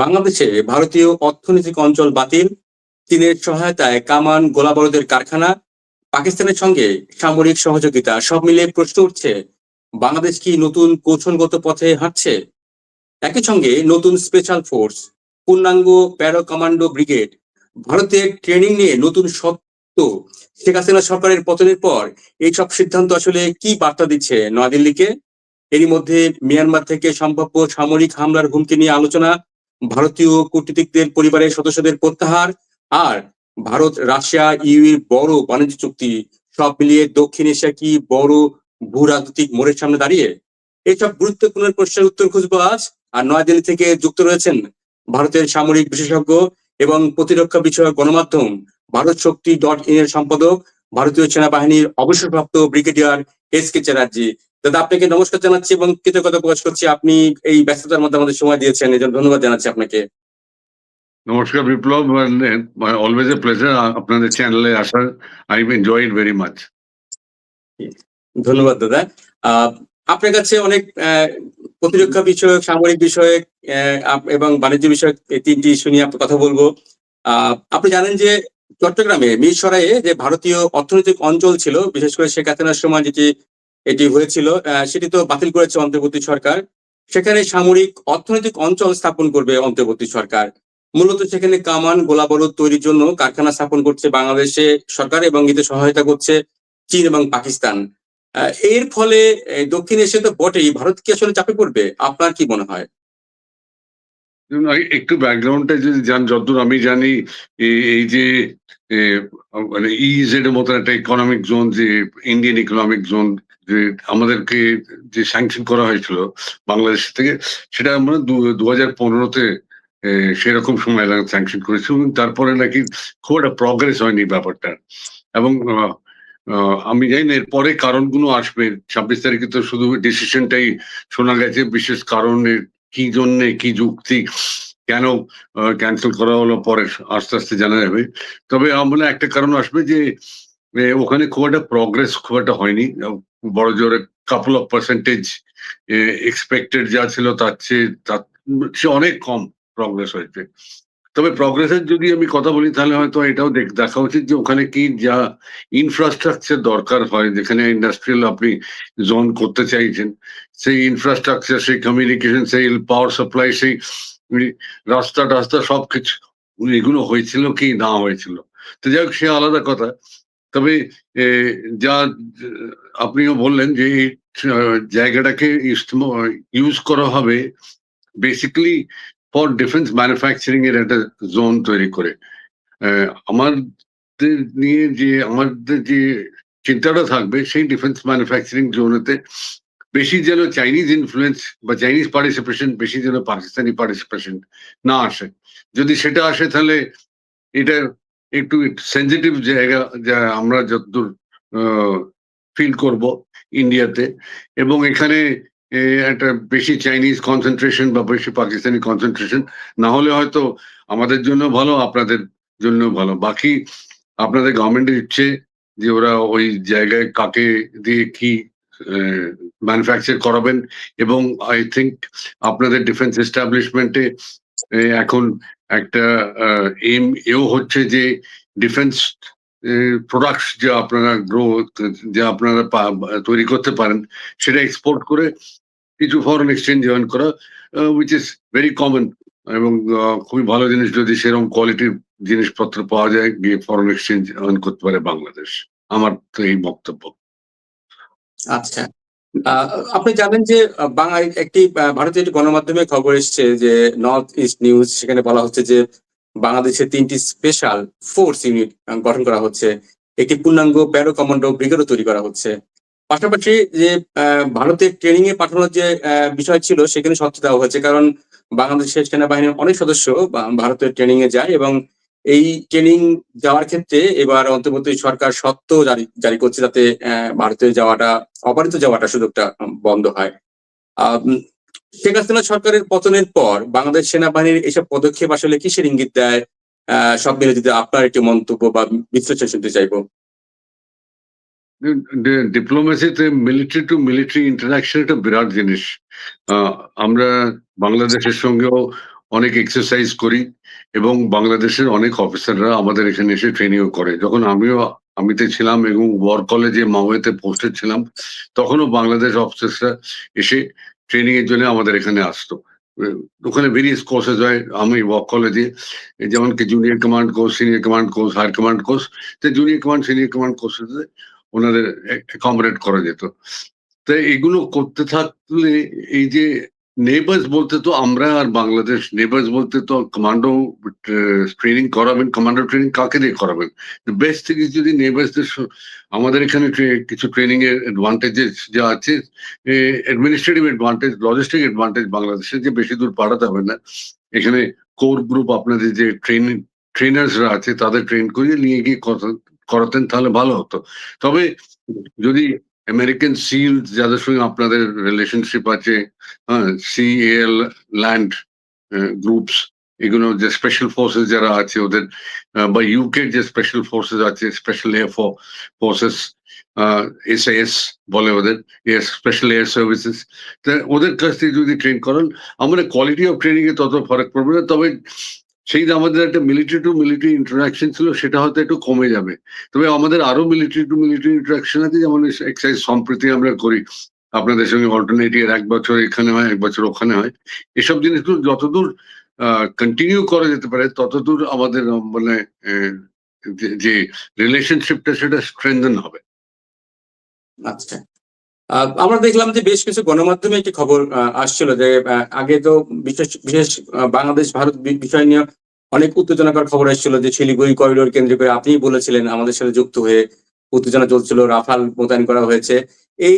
বাংলাদেশে ভারতীয় অর্থনৈতিক অঞ্চল বাতিল, চীনের সহায়তায় কামান গোলাবারুদের কারখানা, পাকিস্তানের সঙ্গে সামরিক সহযোগিতা সব মিলিয়ে প্রশ্ন উঠছে, বাংলাদেশ কি নতুন কৌশলগত পথে হাঁটছে? একই সঙ্গে নতুন স্পেশাল ফোর্স পূর্ণাঙ্গ প্যারো কমান্ডো ব্রিগেড, ভারতের ট্রেনিং নিয়ে নতুন সত্য শেখ হাসিনা সরকারের পতনের পর এইসব সিদ্ধান্ত আসলে কি বার্তা দিচ্ছে নয়াদিল্লিকে? এরই মধ্যে মিয়ানমার থেকে সম্ভাব্য সামরিক হামলার হুমকি নিয়ে আলোচনা ভারতীয় কূটনীতিকদের পরিবারের সদস্যদের প্রত্যাহার আর ভারত, রাশিয়া, ইউএর বড় বাণিজ্য চুক্তি সব মিলিয়ে দক্ষিণ এশিয়া কি বড় ভূ রাজনৈতিক মোড়ের সামনে দাঁড়িয়ে? এইসব গুরুত্বপূর্ণ প্রশ্নের উত্তর খুঁজবো আজ। আর নয়াদিল্লি থেকে যুক্ত রয়েছেন ভারতের সামরিক বিশেষজ্ঞ এবং প্রতিরক্ষা বিষয়ক গণমাধ্যম ভারত শক্তি ডট ইন এর সম্পাদক, ভারতীয় সেনাবাহিনীর অবসরপ্রাপ্ত ব্রিগেডিয়ার এস কে চ্যাটার্জি। দাদা আপনাকে নমস্কার জানাচ্ছি এবং কৃতজ্ঞতা প্রকাশ করছি। আপনি এই ব্যস্ততার মধ্যে আমাদের সময় দিয়েছেন এই জন্য ধন্যবাদ জানাচ্ছি আপনাকে। নমস্কার বিপ্লব অলওয়েজ এ প্লেজার আপনাদের চ্যানেলে আসার I enjoy it very much ধন্যবাদ দাদা। আপনার কাছে অনেক প্রতিরক্ষা বিষয়ক সামরিক বিষয়ক এবং বাণিজ্য বিষয়ক এই তিনটি ইস্যু নিয়ে আপনার কথা বলব। আহ, আপনি জানেন যে চট্টগ্রামে মিরসরাইয়ে যে ভারতীয় অর্থনৈতিক অঞ্চল ছিল বিশেষ করে শেখ হাসিনার সময় যেটি এটি হয়েছিল সেটি তো বাতিল করেছে অন্তর্বর্তী সরকার। সেখানে সামরিক অর্থনৈতিক অঞ্চল স্থাপন করবে অন্তর্বর্তী সরকার। মূলত সেখানে কামান গোলাবারুদ তৈরির জন্য কারখানা স্থাপন করছে বাংলাদেশে সরকার এবং এতে সহায়তা করছে চীন এবং পাকিস্তান। এর ফলে দক্ষিণ এশিয়া তো বটেই। ভারত কি আসলে চাপে পড়বে? আপনার কি মনে হয়? একটু ব্যাকগ্রাউন্ডটা যদি যান যতদূর আমি জানি এই যে মানে ইজেড এর মতো একটা ইকোনমিক জোন যে ইন্ডিয়ান ইকোনমিক জোন যে আমাদেরকে যে স্যাংশন করা হয়েছিল বাংলাদেশ থেকে, সেটা আমরা দু হাজার পনেরোতে সেরকম সময় স্যাংশন করেছি এবং তারপরে নাকি খুব একটা প্রগ্রেস হয়নি ব্যাপারটা। এবং আমি জানি না এরপরে কারণগুলো আসবে। ছাব্বিশ তারিখে তো শুধু ডিসিশনটাই শোনা গেছে, বিশেষ কারণের কি জন্যে, কি যুক্তি, কেন ক্যান্সেল করা হলো পরে আস্তে আস্তে জানা যাবে। তবে আমার একটা কারণ আসবে যে ওখানে খুব একটা প্রগ্রেস খুব একটা হয়নি। বড় জোরে কাপল অফ পার্সেন্টেজ এক্সপেক্টেড যা ছিল তার চেয়ে, তার অনেক কম প্রগ্রেস হয়েছে। তবে প্রগ্রেসের যদি আমি কথা বলি, তাহলে হয়তো এটাও দেখ- উচিত যে ওখানে কি যা ইনফ্রাস্ট্রাকচার দরকার হয়, যেখানে ইন্ডাস্ট্রিয়াল আপনি জোন করতে চাইছেন। সেই ইনফ্রাস্ট্রাকচার সেই কমিউনিকেশন সেই পাওয়ার সাপ্লাই সেই রাস্তা টাস্তা সবকিছু, এগুলো হয়েছিল কি না হয়েছিল। তো যাই হোক, সে আলাদা কথা। তবে যা আপনিও বললেন যে এই জায়গাটাকে ইউজ করা হবে বেসিক্যালি ফর ডিফেন্স ম্যানুফ্যাকচারিং এর একটা জোন তৈরি করে। আমাদের নিয়ে যে, আমাদের যে চিন্তাটা থাকবে সেই ডিফেন্স ম্যানুফ্যাকচারিং জোনেতে বেশি যেন চাইনিজ ইনফ্লুয়েন্স বা চাইনিজ পার্টিসিপেশন বেশি যেন পাকিস্তানি পার্টিসিপেশন না আসে। যদি সেটা আসে তাহলে এটা একটু সেন্সিটিভ জায়গা যা আমরা যতদূর ফিল করব ইন্ডিয়াতে এবং এখানে একটা বেশি চাইনিজ কনসেন্ট্রেশন বা বেশি পাকিস্তানি কনসেন্ট্রেশন না হলে হয়তো আমাদের জন্য ভালো, আপনাদের জন্য ভালো। বাকি আপনাদের গভর্নমেন্টের ইচ্ছে যে ওরা ওই জায়গায় কাকে দিয়ে কি ম্যানুফ্যাকচার করাবেন এবং আই থিঙ্ক আপনাদের ডিফেন্স এস্টাবলিশমেন্টে এখন একটা এম এও হচ্ছে যে ডিফেন্স প্রোডাক্টস যে আপনারা গ্রো যে আপনারা তৈরি করতে পারেন, সেটা এক্সপোর্ট করে কিছু ফরেন এক্সচেঞ্জ জয়েন করা উইচ ইজ ভেরি কমন এবং খুবই ভালো জিনিস যদি সেরকম কোয়ালিটির জিনিসপত্র পাওয়া যায়, গিয়ে ফরেন এক্সচেঞ্জ আর্ন করতে পারে বাংলাদেশ। আমার তো এই বক্তব্য। আচ্ছা। আপনি জানেন যে বাংলা একটি ভারতীয় একটি গণমাধ্যমে খবর এসছে যে নর্থ ইস্ট নিউজ সেখানে বলা হচ্ছে যে বাংলাদেশে তিনটি স্পেশাল ফোর্স ইউনিট গঠন করা হচ্ছে। একটি পূর্ণাঙ্গ প্যারো কমান্ডো ব্রিগেডও তৈরি করা হচ্ছে। পাশাপাশি যে ভারতের ট্রেনিং এ পাঠানোর যে বিষয় ছিল, সেখানে সত্য দেওয়া হয়েছে। কারণ বাংলাদেশের সেনাবাহিনীর অনেক সদস্য ভারতের ট্রেনিং এ যায় এবং এই ট্রেনিং যাওয়ার ক্ষেত্রে এবার অন্তর্বর্তী সরকার সত্য জারি জারি করছে যাতে ভারতে যাওয়াটা অপারিত যাওয়াটা সুযোগটা বন্ধ হয়। শেখ হাসিনা সরকারের পতনের পর বাংলাদেশ সেনাবাহিনীর এসব পদক্ষেপ আসলে কিসের ইঙ্গিত দেয়? সব মিলে যদি আপনার একটি মন্তব্য বা বিশ্লেষণ শুনতে চাইব। ডিপ্লোমেসিতে মিলিটারি টু মিলিটারি ইন্টারাকশন একটা বিরাট জিনিস। আমরা বাংলাদেশের সঙ্গেও অনেক এক্সারসাইজ করি এবং বাংলাদেশের অনেক অফিসাররা আমাদের এখানে এসে ট্রেনিংও করে। যখন আমিও, আমিতে ছিলাম এবং ওয়ার কলেজে মাওয়েতে পোস্টেড ছিলাম, তখনও বাংলাদেশ অফিসাররা এসে ট্রেনিং এর জন্য আমাদের এখানে আসতো। ওখানে ভেরিয়াস কোর্সেস হয়, আমি ওয়ার্ক কলেজে যেমন কি junior command course senior command course higher command course তো junior command senior command courses ওনাদের অ্যাকমোডেট করা যেত। তো এগুলো করতে থাকলে এই যে নেবার্স বলতে তো আমরা আর বাংলাদেশ নেবার্স বলতে তো কমান্ডো ট্রেনিং করাবেন কমান্ডো ট্রেনিং কাকে দিয়ে করাবেন? বেস্ট থেকে যদি নেবার্সদের আমাদের এখানে কিছু ট্রেনিং এর অ্যাডভান্টেজেস যা আছে অ্যাডমিনিস্ট্রেটিভ অ্যাডভান্টেজ লজিস্টিক অ্যাডভান্টেজ বাংলাদেশে যে বেশি দূর পাঠাতে হবে না, এখানে কোর গ্রুপ আপনাদের যে ট্রেনিং ট্রেনার্সরা আছে, তাদের ট্রেন করিয়ে নিয়ে গিয়ে করাতেন তাহলে ভালো হতো। তবে যদি আমেরিকান সিল যাদের সঙ্গে আপনাদের রিলেশনশিপ আছে হ্যাঁ সিএল ল্যান্ড গ্রুপস এগুলো যে স্পেশাল ফোর্সেস যারা আছে ওদের বা ইউকে যে স্পেশাল ফোর্সেস আছে স্পেশাল এয়ার ফোর্সেস এসআইএস বলে ওদের স্পেশাল এয়ার সার্ভিসেস ওদের কাছ থেকে যদি ট্রেন করান, আমাদের কোয়ালিটি অফ ট্রেনিং এ তত ফারাক পড়বে না, তবে সেই আমাদের একটা মিলিটারি টু মিলিটারি ইন্টারাকশন ছিল, সেটা হয়তো একটু কমে যাবে। তবে আমাদের আরও মিলিটারি টু মিলিটারি ইন্টারাকশন আছে, যেমন এক্সারসাইজ সম্প্রীতি আমরা করি। আপনাদের সঙ্গে অল্টারনেট ইয়ার এক বছর এখানে হয়, এক বছর ওখানে হয়। এসব জিনিসগুলো যতদূর কন্টিনিউ করা যেতে পারে, ততদূর আমাদের মানে যে- রিলেশনশিপটা সেটা স্ট্রেংথেন হবে। আচ্ছা। আমরা দেখলাম যে বেশ কিছু গণমাধ্যমে একটি খবর আসছিল যে আগে তো বিশেষ বিশেষ বাংলাদেশ ভারত বিষয় নিয়ে অনেক উত্তেজনাকর খবর আসছিল যে শিলিগুড়ি করিডোর কেন্দ্র করে আপনিই বলেছিলেন আমাদের সাথে যুক্ত হয়ে উত্তেজনা চলছিল রাফাল মোতায়েন করা হয়েছে। এই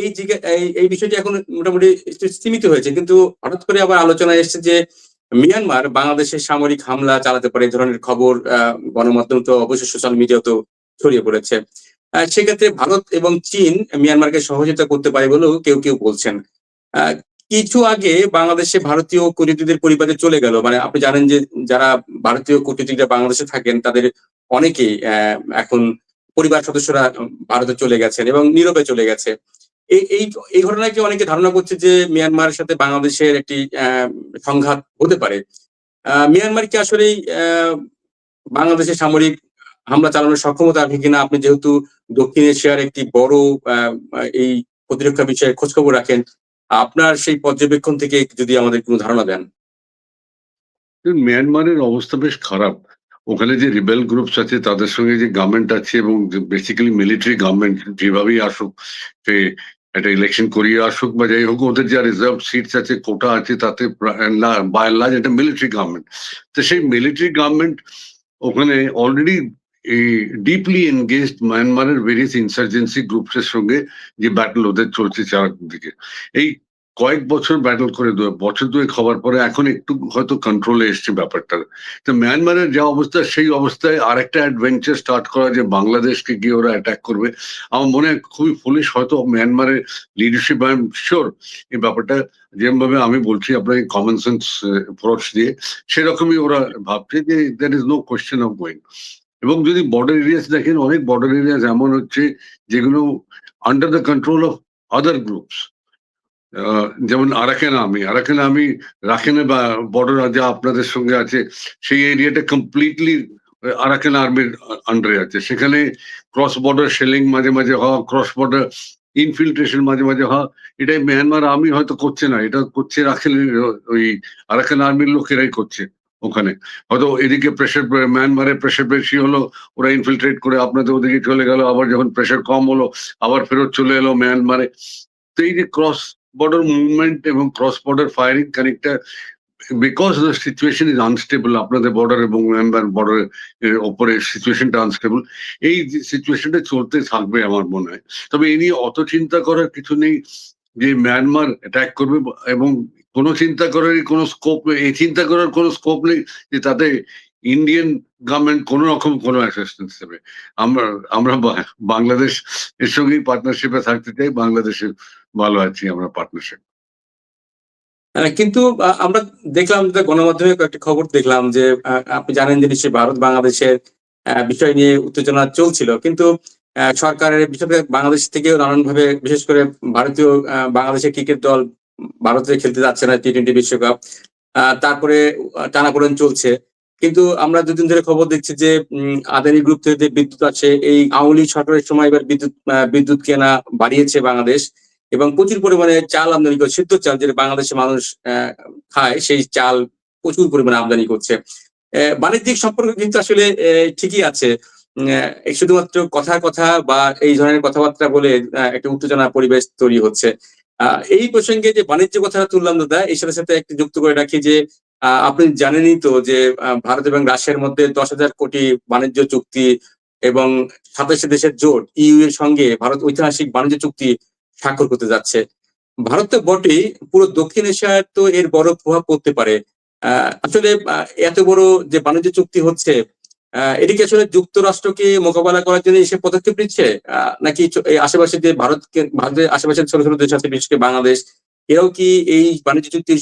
এই বিষয়টি এখন মোটামুটি সীমিত হয়েছে। কিন্তু হঠাৎ করে আবার আলোচনায় এসেছে যে মিয়ানমার বাংলাদেশের সামরিক হামলা চালাতে পারে এই ধরনের খবর আহ, গণমাধ্যম তো অবশ্যই সোশ্যাল মিডিয়াতেও ছড়িয়ে পড়েছে। সেক্ষেত্রে ভারত এবং চীন মিয়ানমারকে সহযোগিতা করতে পারে বলেও কেউ কেউ বলছেন। কিছু আগে বাংলাদেশে ভারতীয় কূটনীতিকদের পরিবারে চলে গেল। মানে আপনি জানেন যে যারা ভারতীয় কূটনীতিকরা বাংলাদেশে থাকেন তাদের অনেকেই এখন পরিবার সদস্যরা ভারতে চলে গেছেন এবং নীরবে চলে গেছে। এই এই ঘটনাকে অনেকে ধারণা করছে যে মিয়ানমারের সাথে বাংলাদেশের একটি সংঘাত হতে পারে। মিয়ানমার কি আসলেই আহ, বাংলাদেশের সামরিক হামলা চালানোর সক্ষমতা রাখে কিনা? আপনি যেহেতু দক্ষিণ এশিয়ার একটি বড় এই প্রতিরক্ষা বিষয়ে খোঁজখবর রাখেন, আপনার সেই পর্যবেক্ষণ থেকে যদি আমাদের কোনো ধারণা দেন। মিয়ানমারের অবস্থা বেশ খারাপ। ওখানে যে রিবেল গ্রুপস আছে, তাদের সঙ্গে যে গভর্নমেন্ট আছে এবং বেসিক্যালি মিলিটারি গভর্নমেন্ট যেভাবেই আসুক, সে একটা ইলেকশন করিয়ে আসুক বা যাই হোক, ওদের যা রিজার্ভ সিটস আছে কোটা আছে, তাতে বাই লার্জ একটা মিলিটারি গভর্নমেন্ট তো সেই মিলিটারি গভর্নমেন্ট ওখানে অলরেডি ডিপলি এনগেজড মায়ানমারের ভেরিয়াস ইনসার্জেন্সি গ্রুপসের সঙ্গে যে ব্যাটল ওদের চলছে চারদিকে এই কয়েক বছর ব্যাটল করে দু, বছর দুয়েক হওয়ার পরে এখন একটু হয়তো কন্ট্রোলে এসছে ব্যাপারটা তো মিয়ানমারের যা অবস্থা, সেই অবস্থায় আরেকটা অ্যাডভেঞ্চার স্টার্ট করা যে বাংলাদেশকে গিয়ে ওরা অ্যাটাক করবে, আমার মনে হয় খুবই ফুলিশ হয়তো মিয়ানমারের লিডারশিপ আই এম শিওর এই ব্যাপারটা যেভাবে আমি বলছি আপনাকে কমন সেন্স অ্যাপ্রোচ দিয়ে, সেরকমই ওরা ভাবছে যে there is no question of going এবং যদি বর্ডার এরিয়াস দেখেন, অনেক বর্ডার এরিয়াস এমন হচ্ছে যেগুলো under the control of other groups যেমন আরাকান আর্মি আরাকান আর্মি রাখেনে বা বর্ডার যা আপনাদের সঙ্গে আছে, সেই এরিয়াটা কমপ্লিটলি আরাকান আর্মির আন্ডারে আছে। সেখানে ক্রস বর্ডার শেলিং মাঝে মাঝে হওয়া ক্রস বর্ডার ইনফিল্ট্রেশন মাঝে মাঝে হওয়া, এটাই মিয়ানমার আর্মি হয়তো করছে না, এটা করছে রাখেন ওই আরাকান আর্মির লোকেরাই করছে। ওখানে। হয়তো এদিকে প্রেশার মিয়ানমারের প্রেশার বেশি হলো, ওরা ইনফিল্ট্রেট করে আপনাদের ওদিকে চলে গেল, আবার যখন প্রেশার কম হলো, আবার ফেরত চলে এলো মিয়ানমারে তো এই যে ক্রস বর্ডার মুভমেন্ট এবং ক্রস বর্ডার ফায়ারিং খানিকটা because the situation is unstable আপনাদের বর্ডার এবং মিয়ানমার বর্ডার ওপরে সিচুয়েশনটা আনস্টেবল এই সিচুয়েশনটা চলতে থাকবে আমার মনে হয়। তবে এই নিয়ে অত চিন্তা করার কিছু নেই যে মিয়ানমার অ্যাটাক করবে এবং কোনো চিন্তা করারই কোনো স্কোপ এই চিন্তা করার কোনো স্কোপ নেই যে তাতে ইন্ডিয়ান গভর্নমেন্ট কোনো রকম কোনো অ্যাসিস্ট্যান্স দেবে আমরা আমরা বাংলাদেশ এর সঙ্গেই পার্টনারশিপে থাকতে চাই বাংলাদেশে ভালো আছি আমরা পার্টনারশিপ আহ, কিন্তু আমরা দেখলাম যে গণমাধ্যমে কয়েকটি খবর দেখলাম যে আপনি জানেন যে নিশ্চয়ই ভারত বাংলাদেশের বিষয় নিয়ে উত্তেজনা চলছিল। কিন্তু সরকারের করে বাংলাদেশ থেকেও নানানভাবে বিশেষ করে ভারতীয় বাংলাদেশের ক্রিকেট দল ভারতে খেলতে যাচ্ছে না টি টোয়েন্টি বিশ্বকাপ। তারপরে টানাপোড়েন চলছে। কিন্তু আমরা দুদিন ধরে খবর দেখছি যে আদানি গ্রুপ থেকে যে বিদ্যুৎ আছে এই লীগ সরকারের সময় এবার বিদ্যুৎ বিদ্যুৎ কেনা বাড়িয়েছে বাংলাদেশ এবং প্রচুর পরিমাণে চাল আমদানি করে সিদ্ধ চাল যেটা বাংলাদেশের মানুষ খায়, সেই চাল প্রচুর পরিমাণে আমদানি করছে। বাণিজ্যিক সম্পর্ক কিন্তু আসলে ঠিকই আছে। শুধুমাত্র কথা কথা বা এই ধরনের কথাবার্তা বলে একটা উত্তেজনা পরিবেশ তৈরি হচ্ছে। এই প্রসঙ্গে যে বাণিজ্য কথাটা তুললাম দাদা, এর সাথে সাথে একটু যুক্ত করে রাখি যে আপনি জানেনই তো যে ভারত এবং রাশিয়ার মধ্যে দশ হাজার কোটি বাণিজ্য চুক্তি এবং সাতাশি দেশের জোট ইউ এর সঙ্গে ভারত ঐতিহাসিক বাণিজ্য চুক্তি স্বাক্ষর করতে যাচ্ছে। ভারত তো বটেই, পুরো দক্ষিণ এশিয়ায় তো এর বড় প্রভাব পড়তে পারে। আসলে এত বড় যে বাণিজ্য চুক্তি হচ্ছে এদিকে আসলে যুক্তরাষ্ট্রকে মোকাবেলা করার জন্য এসে পদক্ষেপ নিচ্ছে? নাকি এই আশেপাশে যে ভারতকে ভারতের আশেপাশে ছোট ছোট দেশ আছে বিশেষ করে বাংলাদেশ, এরাও কি এই বাণিজ্য চুক্তির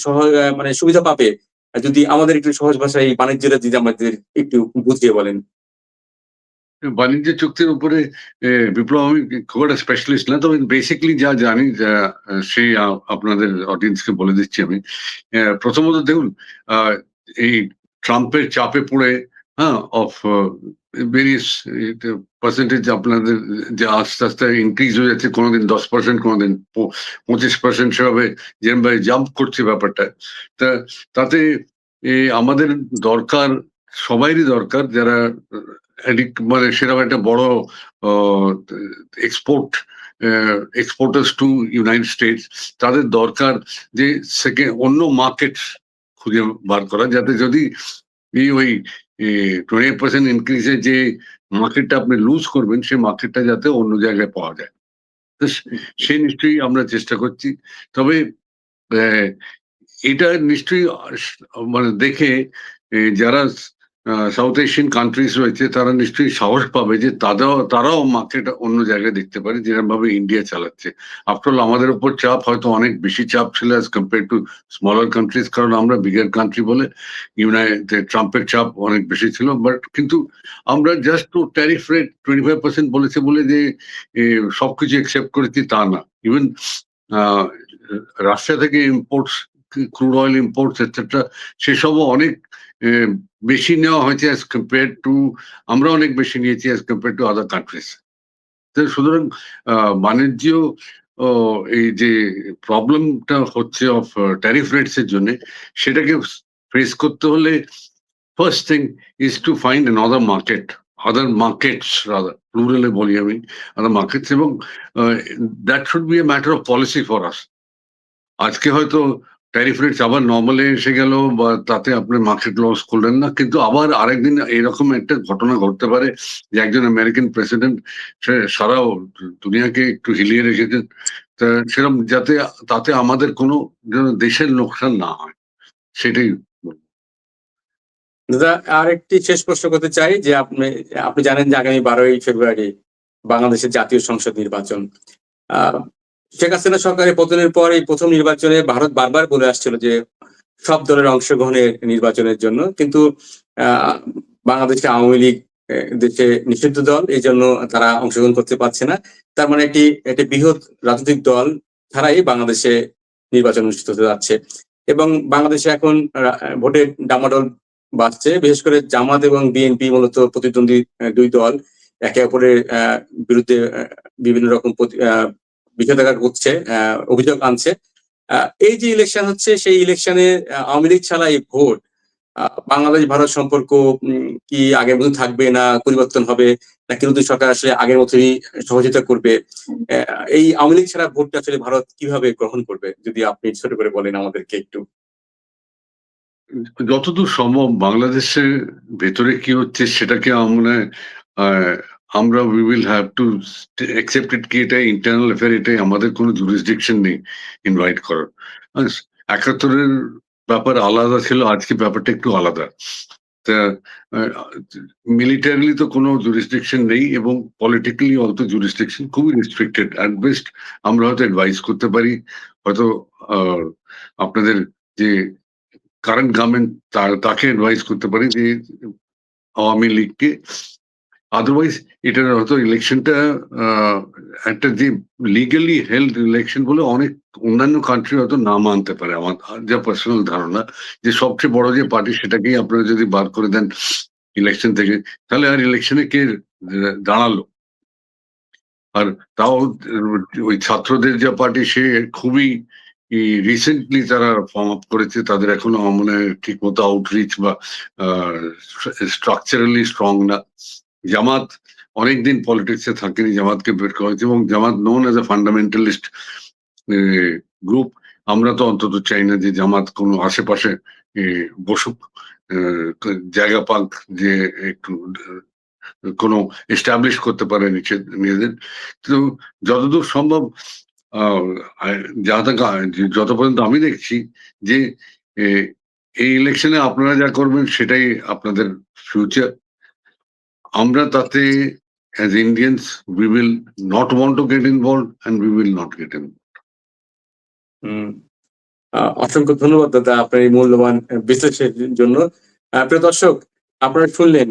মানে সুবিধা পাবে? যদি আমাদের একটু সহজ ভাষায় এই বাণিজ্যটা যদি আমাদের একটু বুঝিয়ে বলেন। বাণিজ্য চুক্তির উপরে বিপ্লব আমি খুব একটা স্পেশালিস্ট না, তবে বেসিকলি যা জানি সেই আপনাদের অডিয়েন্সকে বলে দিচ্ছি আমি। প্রথমত দেখুন এই ট্রাম্পের চাপে পড়ে হ্যাঁ অফ ভেরিয়াস পার্সেন্টেজ আপনাদের যে আস্তে আস্তে ইনক্রিজ হয়ে যাচ্ছে, কোনোদিন দশ পার্সেন্ট কোনোদিন পঁচিশ পার্সেন্ট সেভাবে যেভাবে জাম্প করছে ব্যাপারটা। তা, তাতে আমাদের দরকার, সবাইরই দরকার যারা মানে সেরকম একটা বড় export exporters to United States তাদের দরকার যে সেকেন্ড অন্য মার্কেট খুঁজে বার করা, যাতে যদি এই ওই টোয়েন্টি পার্সেন্ট ইনক্রিজে যে মার্কেটটা আপনি লুজ করবেন, সেই মার্কেটটা যাতে অন্য জায়গায় পাওয়া যায়। তো সে- নিশ্চয়ই আমরা চেষ্টা করছি। তবে এটা নিশ্চয়ই মানে দেখে যারা সাউথ এশিয়ান কান্ট্রিজ রয়েছে, তারা নিশ্চয়ই সাহস পাবে যে তারাও তারাও মার্কেট অন্য জায়গায় দেখতে পারে যেরকম ভাবে ইন্ডিয়া চালাচ্ছে আফটারঅল আমাদের উপর চাপ হয়তো অনেক বেশি চাপ ছিল as compare to smaller countries কারণ আমরা বিগার কান্ট্রি বলে ইউনাইটেড ট্রাম্পের চাপ অনেক বেশি ছিল। বাট কিন্তু আমরা just to tariff rate twenty five percent বলেছে বলে যে সবকিছু একসেপ্ট করেছি তা না। ইভেন রাশিয়া থেকে imports crude oil imports etcetera সেসবও অনেক বেশি নেওয়া হয়েছে অ্যাজ কম্পেয়ার টু আমরা অনেক বেশি নিয়েছি as compare to other countries তো সুতরাং বাণিজ্য এই যে প্রবলেমটা হচ্ছে অফ ট্যারিফ রেটস এর জন্য, সেটাকে ফেস করতে হলে first thing is to find another market other markets rather বলি আমি আদার মার্কেটস এবং that should be a matter of policy for us আজকে হয়তো ট্যারিফ রেটস আবার নর্মালে এসে গেল বা তাতে আপনি মার্কেট লস করলেন না। কিন্তু আবার আরেকদিন এরকম একটা ঘটনা ঘটতে পারে যে একজন আমেরিকান প্রেসিডেন্ট সে সারা দুনিয়াকে একটু হিলিয়ে রেখেছেন। সেরকম যাতে, তাতে আমাদের কোনো দেশের লোকসান না হয়, সেটাই দাদা আর একটি শেষ প্রশ্ন করতে চাই যে আপনি আপনি জানেন যে আগামী বারোই ফেব্রুয়ারি বাংলাদেশের জাতীয় সংসদ নির্বাচন। শেখ হাসিনা সরকারের পতনের পর এই প্রথম নির্বাচনে ভারত বারবার বলে আসছিল যে সব দলের অংশগ্রহণের নির্বাচনের জন্য। কিন্তু বাংলাদেশে আওয়ামী লীগ দেশে নিষিদ্ধ দল, এই জন্য তারা অংশগ্রহণ করতে পারছে না। তার মানে একটি একটি বৃহৎ রাজনৈতিক দল ছাড়াই বাংলাদেশে নির্বাচন অনুষ্ঠিত হতে যাচ্ছে। এবং বাংলাদেশে এখন ভোটের ডামাডোল বাড়ছে। বিশেষ করে জামাত এবং বিএনপি মূলত প্রতিদ্বন্দ্বী দুই দল। একে অপরের বিরুদ্ধে বিভিন্ন রকম প্রতি- করছে অভিযোগ আনছে। এই যে ইলেকশন হচ্ছে, সেই ইলেকশনে আওয়ামী লীগ ছাড়া এই ভোট বাংলাদেশ ভারত সম্পর্ক কি আগের মতো থাকবে না, পরিবর্তন হবে, নাকি নতুন সরকার আসলে আগের মতোই সহযোগিতা করবে? এই আওয়ামী লীগ ছাড়া ভোটটা আসলে ভারত কীভাবে গ্রহণ করবে? যদি আপনি ছোট করে বলেন আমাদেরকে একটু। যতদূর সম্ভব বাংলাদেশের ভেতরে কি হচ্ছে, সেটাকে আমরা আমরা we will have to accept it কি এটা ইন্টারনাল অ্যাফেয়ার এটাই আমাদের কোনো জুরিসডিকশন নেই ইনভাইট করার। একাত্তরের ব্যাপার আলাদা ছিল, আজকে ব্যাপারটা একটু আলাদা। তা মিলিটারিলি তো কোনো জুরিসডিকশন নেই এবং পলিটিক্যালি অলতো জুরিসডিকশন খুবই রেস্ট্রিক্টেড অ্যাট বেস্ট আমরা হয়তো অ্যাডভাইস করতে পারি, হয়তো আপনাদের যে কারেন্ট গভর্নমেন্ট তাকে অ্যাডভাইস করতে পারি যে আওয়ামী লীগকে আদারওয়াইজ এটা হয়তো ইলেকশনটা একটা যে লিগালি হেল্ড ইলেকশন বলে অনেক অন্যান্য কান্ট্রি হয়তো না মানতে পারে। আমার যা পার্সোনাল ধারণা, যে সবচেয়ে বড় যে পার্টি সেটাকেই আপনারা যদি বার করে দেন ইলেকশন থেকে, তাহলে আর ইলেকশনে কে দাঁড়াল? আর তাও ওই ছাত্রদের যা পার্টি সে খুবই রিসেন্টলি তারা ফর্ম আপ করেছে, তাদের এখনও মানে ঠিক মতো আউটরিচ বা স্ট্রাকচারালি স্ট্রং না। জামাত, অনেকদিন পলিটিক্সে থাকেনি, জামাতকে বের করা হয়েছে এবং Jamaat known as a fundamentalist group আমরা তো অন্তত চাই না যে জামাত কোনো আশেপাশে বসুক জায়গা পাক যে একটু কোনো এস্টাবলিশ করতে পারে নিচে নিজেদের। তো যতদূর সম্ভব যা যত পর্যন্ত আমি দেখছি যে এই ইলেকশনে আপনারা যা করবেন সেটাই আপনাদের ফিউচার আমরা তাতে as Indians we will not want to get involve and we will not get involve অসংখ্য ধন্যবাদ দাদা আপনার এই মূল্যবান আহ, বিশ্লেষণের জন্য। প্রিয় দর্শক আপনারা শুনলেন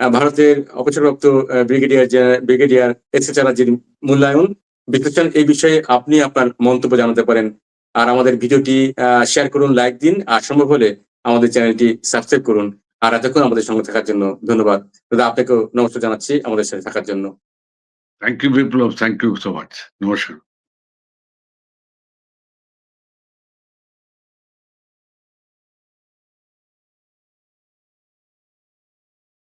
ভারতের অবসরপ্রাপ্ত ব্রিগেডিয়ার ব্রিগেডিয়ার এস এ চ্যাটার্জির মূল্যায়ন। বিশ্লেষণ এই বিষয়ে আপনি আপনার মন্তব্য জানাতে পারেন। আর আমাদের ভিডিওটি শেয়ার করুন লাইক দিন। আর সম্ভব হলে আমাদের চ্যানেলটি সাবস্ক্রাইব করুন। আর এতক্ষণ আমাদের সঙ্গে থাকার জন্য ধন্যবাদ। দাদা, আপনাকেও নমস্কার জানাচ্ছি আমাদের সাথে থাকার জন্য। Thank you Biplab thank you so much নমস্কার